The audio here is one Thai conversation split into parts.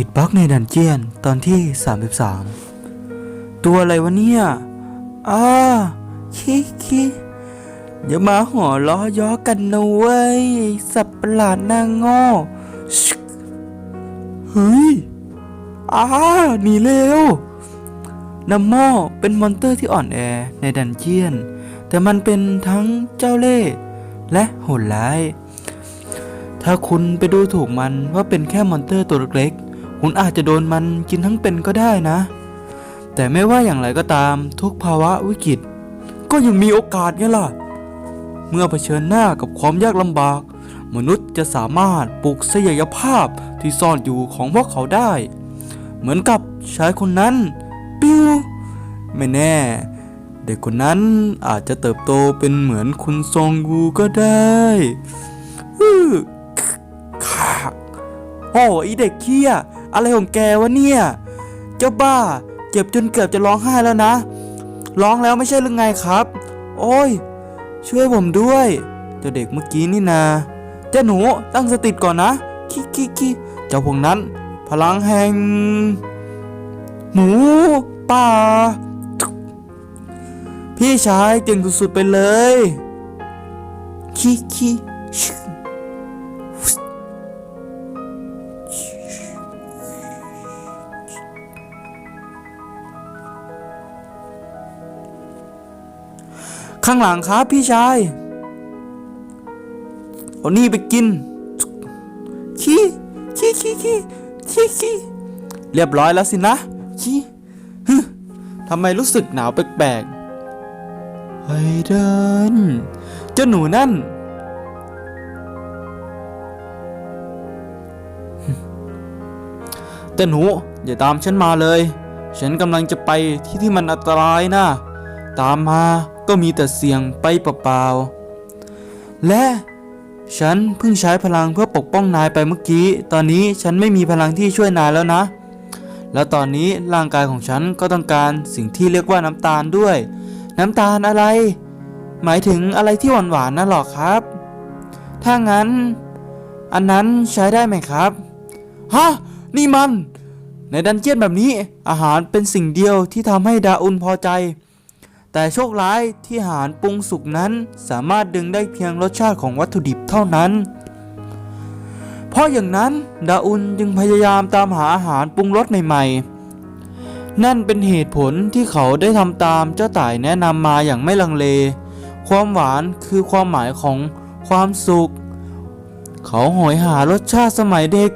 ติดบล็อกในดันเจียนตอนที่ 33 ตัวอะไรวะเนี่ยอ้าคิคิอย่ามาหัวล้อย้อกันนะเว้ย สับประหลาดหนางง่ชิกเฮ้ยอ้าหนีเร็วนัมโมเป็นมอนเตอร์ที่อ่อนแอในดันเจียน แต่มันเป็นทั้งเจ้าเล่ห์และโหดร้าย ถ้าคุณไปดูถูกมันว่าเป็นแค่มอนเตอร์ตัวเล็ก คุณอาจจะโดนมันกินทั้งเป็นก็ได้นะ แต่ไม่ว่าอย่างไรก็ตามทุกภาวะวิกฤต ก็ยังมีโอกาสไงล่ะ เมื่อเผชิญหน้ากับความยากลำบาก มนุษย์จะสามารถปลุกศักยภาพที่ซ่อนอยู่ของพวกเขาได้ เหมือนกับชายคนนั้น ปิ้วไม่แน่ เด็กคนนั้นอาจจะเติบโตเป็นเหมือนคุณซองกูก็ได้อื้อค่ะโอ้ไอเด็กเคี้ย อะไรของแกวะเนี่ย เจ้าบ้า เจ็บจนเกือบจะร้องไห้แล้วนะ ร้องแล้วไม่ใช่หรือไงครับ โอ้ย ช่วยผมด้วย เจ้าเด็กเมื่อกี้นี่นา เจ้าหนูตั้งสติก่อนนะคิคิคิเจ้าพวกนั้น พลังแห่ง หมูป่า พี่ชายเก่งสุดๆไปเลยคิคิช ข้างหลังครับพี่ชายเอานี่ไปกินขี้ขี้ขี้ขี้ขี้ขี้เรียบร้อยแล้วสินะขี้ฮึทำไมรู้สึกหนาวแปลกๆเฮ้เดินเจ้าหนูนั่น แต่หนูอย่าตามฉันมาเลย ฉันกำลังจะไปที่ที่มันอันตรายนะ ตามมา ก็มีแต่เสียงไปเปล่าๆ และฉันเพิ่งใช้พลังเพื่อปกป้องนายไปเมื่อกี้ ตอนนี้ฉันไม่มีพลังที่ช่วยนายแล้วนะ แล้วตอนนี้ร่างกายของฉันก็ต้องการสิ่งที่เรียกว่าน้ำตาลด้วย น้ำตาลอะไร หมายถึงอะไรที่หวานๆนั่นหรอครับ ถ้างั้น อันนั้นใช้ได้ไหมครับ ฮะ นี่มัน ในดันเจียนแบบนี้อาหารเป็นสิ่งเดียวที่ทำให้ดาอุนพอใจ แต่โชคร้ายที่อาหารปรุงสุกนั้นสามารถดึงได้เพียงรสชาติของวัตถุดิบเท่านั้น เพราะอย่างนั้นดาอุนจึงพยายามตามหาอาหารปรุงรสใหม่ๆ นั่นเป็นเหตุผลที่เขาได้ทำตามเจ้าต่ายแนะนำมาอย่างไม่ลังเล ความหวานคือความหมายของความสุข เขาโหยหารสชาติสมัยเด็ก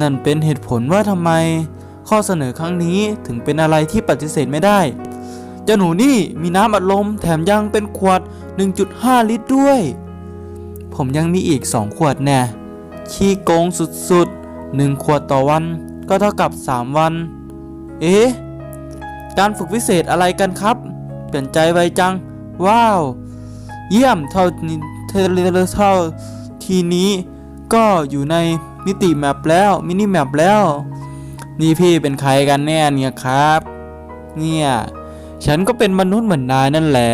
นั่นเป็นเหตุผลว่าทำไมข้อเสนอครั้งนี้ถึงเป็นอะไรที่ปฏิเสธไม่ได้ จ้าหนูนี่มีน้ำอัดลมแถมยังเป็นขวด 1.5 ลิตรด้วย ผมยังมีอีก 2 ขวดแน่ขี้โกงสุดๆ 1 ขวดต่อวัน ก็เท่ากับ 3 วัน เอ๊ะ การฝึกพิเศษอะไรกันครับ เปลี่ยนใจไวจัง ว้าว เยี่ยมเท่าเท่าเท่าทีนี้ ก็อยู่ในมิติแมปแล้ว มินิแมปแล้ว นี่พี่เป็นใครกันแน่เนี่ยครับ เนี่ย ฉันก็เป็นมนุษย์เหมือนนายนั่นแหละ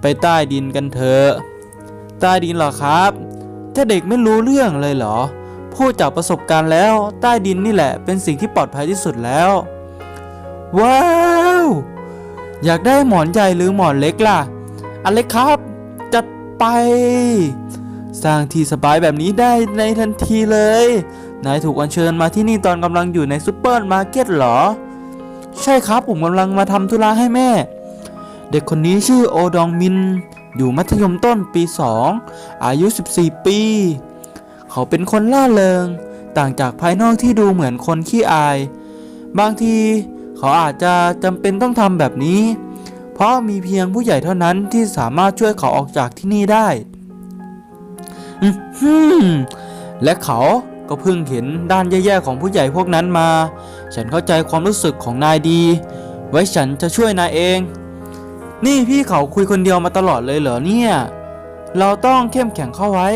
ไปใต้ดินกันเถอะ ใต้ดินเหรอครับถ้าเด็กไม่รู้เรื่องเลยเหรอ พูดจากประสบการณ์แล้ว ใต้ดินนี่แหละ เป็นสิ่งที่ปลอดภัยที่สุดแล้ว ว้าว อยากได้หมอนใหญ่หรือหมอนเล็กล่ะ อันเล็กครับ จัดไป สร้างที่สบายแบบนี้ได้ในทันทีเลย นายถูกอัญเชิญมาที่นี่ตอนกำลังอยู่ในซูเปอร์มาร์เก็ตเหรอ ใช่ครับผมกำลังมาทำธุระให้แม่ เด็กคนนี้ชื่อโอดองมิน อยู่มัธยมต้นปี 2 อายุ 14 ปี เขาเป็นคนล่าเริง ต่างจากภายนอกที่ดูเหมือนคนขี้อาย บางทีเขาอาจจะจำเป็นต้องทำแบบนี้ เพราะมีเพียงผู้ใหญ่เท่านั้นที่สามารถช่วยเขาออกจากที่นี่ได้และเขา ก็เพิ่งเห็นด้านแย่ๆของผู้ใหญ่พวกนั้นมา ฉันเข้าใจความรู้สึกของนายดี ไว้ฉันจะช่วยนายเอง นี่พี่เขาคุยคนเดียวมาตลอดเลยเหรอเนี่ย เราต้องเข้มแข็งเข้าไว้